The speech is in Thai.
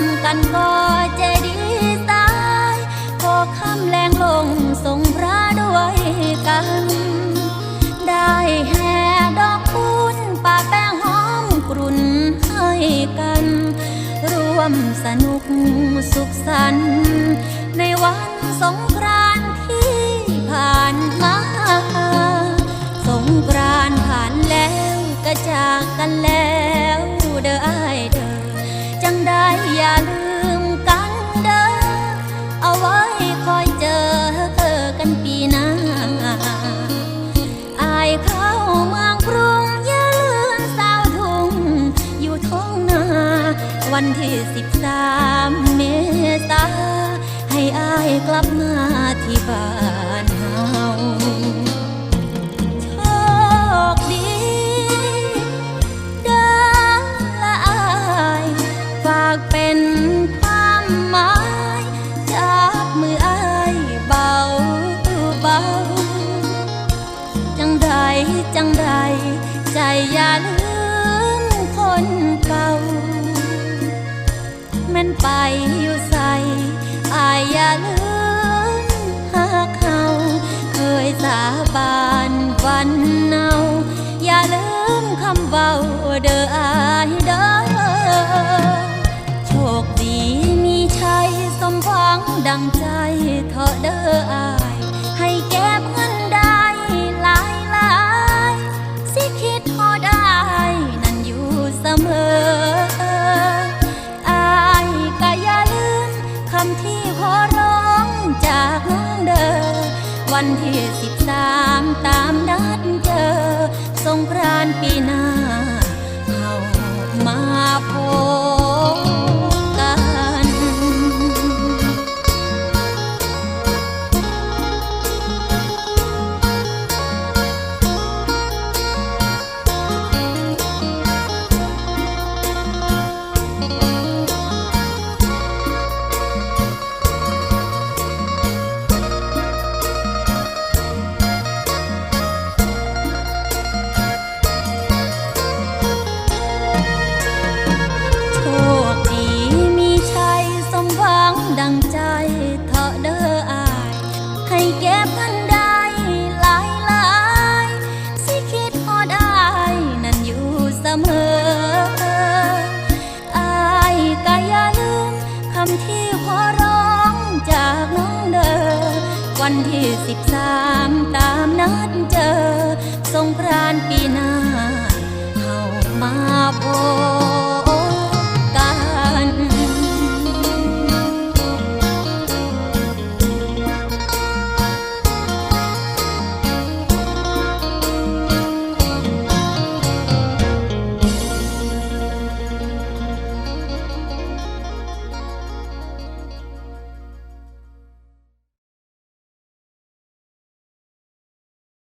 มกันก็ใจดีตายพอค่ำแรงลงส่งพระด้วยกัน ได้แห่ดอกคุณป่าแป้งหอมกรุ่นให้กัน ร่วมสนุกสุขสันต์ในวันสงครานที่ผ่านมา อย่าลืมกันเด้อ เอาไว้คอยเจอเธอกันปีหน้า อายเข้าเมืองกรุงอย่าลืมสาวทุ่งอยู่ท้องนา วันที่สิบสามเมษาให้อายกลับมาที่บ้านเฮา หมายจากมืออายเบาเบาจังใดจังใดใจอย่าลืมคนเก่าแม่นไปอยู่ใส่อายอย่าลืมหากเขาเคยสาบานวัน งดังใจเถอเด้ออาย ให้เก็บเงินได้หลายหลายสิคิดพอได้ นั่นอยู่เสมออายก็อย่าลืมคำที่ขอร้องจากน้องเด้อวันที่สิบสามตามนัดเจอสงกรานต์ปีหน้า ดังใจเถอะเด้ออาย ให้เก็บพันได้หลายหลายสิคิดพอได้นั่นอยู่เสมออายก็อย่าลืมคำที่ขอร้องจากน้องเด้อวันที่สิบสามตามนัดเจอสงกรานปีหน้าเฮามาพบ